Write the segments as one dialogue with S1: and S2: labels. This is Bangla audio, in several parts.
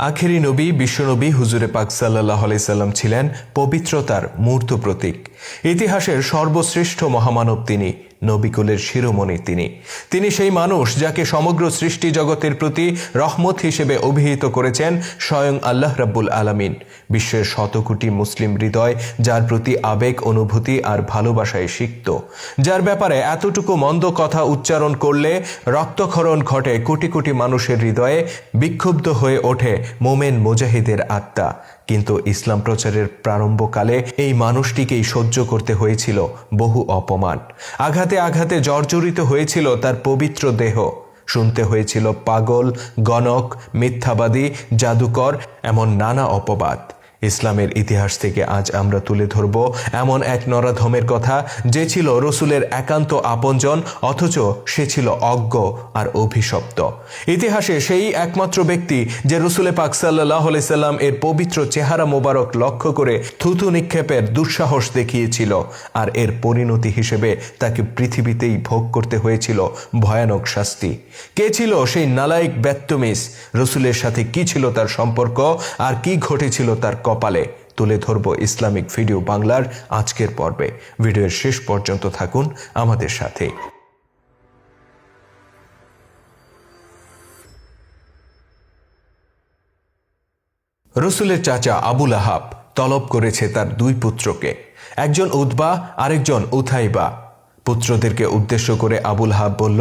S1: আখেরি নবী, বিশ্বনবী হুজুরে পাক সাল্লাহ সাল্লাম ছিলেন পবিত্রতার মূর্ত প্রতীক। ইতিহাসের সর্বশ্রেষ্ঠ মহামানব তিনি। নবিকুলের শিরোমণি তিনি। তিনি সেই মানুষ যাকে সমগ্র সৃষ্টি জগতের প্রতি রহমত হিসেবে অভিহিত করেছেন স্বয়ং আল্লাহ রাব্বুল আলামিন। বিশ্বের শতকোটি মুসলিম হৃদয় যার প্রতি আবেগ, অনুভূতি আর ভালোবাসায় সিক্ত। যার ব্যাপারে এতটুকু মন্দ কথা উচ্চারণ করলে রক্তক্ষরণ ঘটে কোটি কোটি মানুষের হৃদয়ে বিক্ষুব্ধ হয়ে ওঠে মোমেন মুজাহিদের আত্মা। কিন্তু ইসলাম প্রচারের প্রারম্ভকালে এই মানুষটিকেই সহ্য করতে হয়েছিল বহু অপমান। আঘাতে আঘাতে আঘাতে জর্জরিত হয়েছিল তার পবিত্র দেহ। শুনতে হয়েছিল পাগল, গণক, মিথ্যাবাদী, জাদুকর, এমন নানা অপবাদ। ইসলামের ইতিহাস থেকে আজ আমরা তুলে ধরব এমন এক নরাধমের কথা যে ছিল রসুলের একান্ত আপনজন, অথচ সে ছিল অজ্ঞ আর অভিশপ্ত। ইতিহাসে সেই একমাত্র ব্যক্তি যে রসুলে পাক সাল্লাহ সাল্লাম এর পবিত্র চেহারা মোবারক লক্ষ্য করে থুতু নিক্ষেপের দুঃসাহস দেখিয়েছিল আর এর পরিণতি হিসেবে তাকে পৃথিবীতেই ভোগ করতে হয়েছিল ভয়ানক শাস্তি। কে ছিল সেই নালায়ক ব্যত্তমিস রসুলের সাথে কি ছিল তার সম্পর্ক? আর কি ঘটেছিল তার কপালে তুলে ধরব ইসলামিক ভিডিও বাংলার আজকের পর্বে। ভিডিওর শেষ পর্যন্ত থাকুন আমাদের সাথে। রসুলের চাচা আবুল আহাব তলব করেছে তার দুই পুত্রকে। একজন উদ্বা আরেকজন উথাইবা। পুত্রদেরকে উদ্দেশ্য করে আবুল হাব বলল,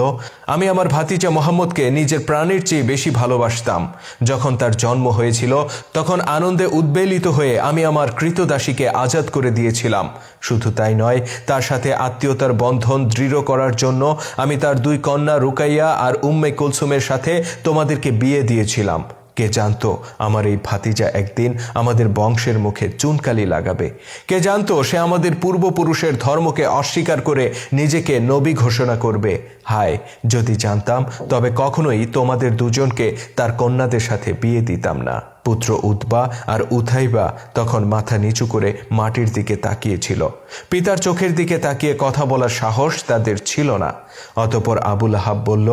S1: আমি আমার ভাতিজা মোহাম্মদকে নিজের প্রাণের চেয়ে বেশি ভালোবাসতাম। যখন তার জন্ম হয়েছিল, তখন আনন্দে উদ্বেলিত হয়ে আমি আমার কৃতদাসীকে আজাদ করে দিয়েছিলাম। শুধু তাই নয়, তার সাথে আত্মীয়তার বন্ধন দৃঢ় করার জন্য আমি তার দুই কন্যা রুকাইয়া আর উম্মে কুলসুমের সাথে তোমাদেরকে বিয়ে দিয়েছিলাম। কে জানতো আমার এই ভাতিজা একদিন আমাদের বংশের মুখে চুনকালি লাগাবে? কে জানতো সে আমাদের পূর্বপুরুষের ধর্মকে অস্বীকার করে নিজেকে নবী ঘোষণা করবে? হায়, যদি জানতাম, তবে কখনোই তোমাদের দুজনকে তার কন্যাদের সাথে বিয়ে দিতাম না। পুত্র উদ্বা আর উথাইবা তখন মাথা নিচু করে মাটির দিকে তাকিয়েছিল। পিতার চোখের দিকে তাকিয়ে কথা বলার সাহস তাদের ছিল না। অতপর আবুল আহাব বলল,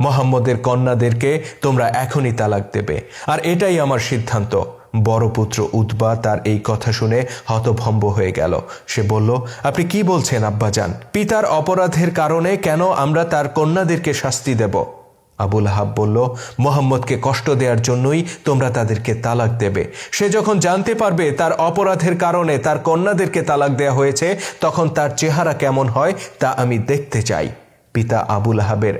S1: মোহাম্মদের কন্যাদেরকে তোমরা এখনই তালাক দেবে। আর এটাই আমার সিদ্ধান্ত। বড় পুত্র উদ্বা তার এই কথা শুনে হতভম্ব হয়ে গেল। সে বলল, আপনি কি বলছেন, আব্বাজান? পিতার অপরাধের কারণে কেন আমরা তার কন্যাদেরকে শাস্তি দেব? আবুল হাব বলল, মোহাম্মদকে কষ্ট দেওয়ার জন্যই তোমরা তাদেরকে তালাক দেবে। সে যখন জানতে পারবে তার অপরাধের কারণে তার কন্যাদেরকে তালাক দেয়া হয়েছে, তখন তার চেহারা কেমন হয় তা আমি দেখতে চাই। পিতা আবুল আহাবের